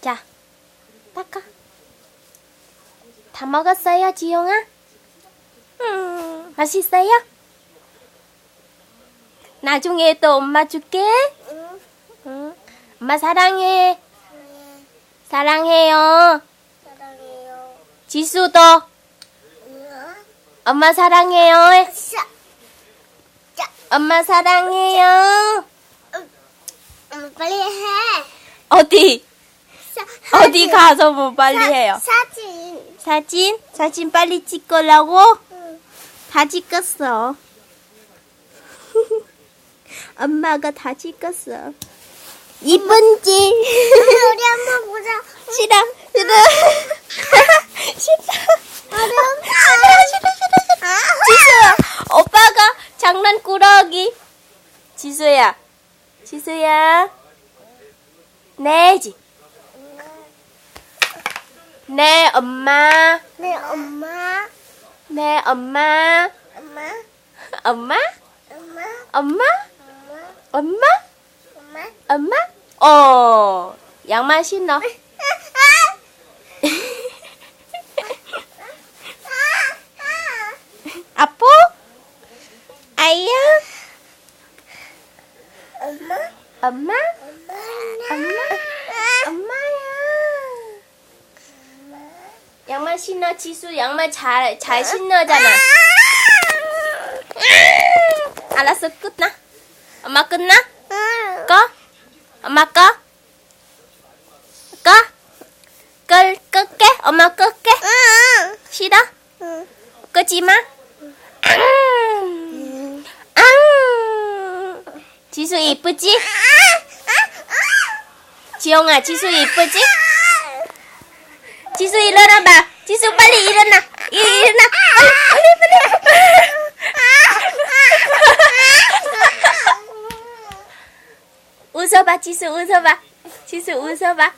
닦아. 다 먹었어요, 지용아? 음, 맛있어요? 나중에 또 엄마 줄게. 응. 응. 엄마 사랑해. 사랑해요. 사랑해요. 지수도 응. 엄마 사랑해요. 자, 자, 엄마 사랑해요. 음, 빨리 해. 어디? 사, 어디. 가서 뭐 빨리 사- 해요? 사진. 사진? 사진 빨리 찍으려고? 응. 다 찍었어. 엄마가 다 찍었어. 이쁜지? 우리 한번 보자. 싫어. 싫어. 싫어. 싫어, 싫어, 싫어. 지수야, 오빠가 장난꾸러기. 지수야, 지수야. 네지. 네, 엄마. 네, 엄마. 네, 엄마. 엄마. 엄마? 엄마. 엄마? 엄마. 엄마? 엄마. 어, 양말 신어. 아빠? 아이야? 엄마. 엄마? 엄마. 엄마? 엄마야. 양말 신어, 지수 양말 잘, 잘 신어잖아. 알았어, 끝나. 엄마 끝나? 꺼? 엄마 꺼? 꺼? 끌, 끌게? 엄마 끌게? 싫어? 끄지 마? 지수 이쁘지? 지영아, 지수 이쁘지? 지수 일어나봐. 지수 빨리 일어나. 일, 일어나. 빨리, 빨리, 빨리. 웃어봐, 지수 웃어봐. 지수 웃어봐.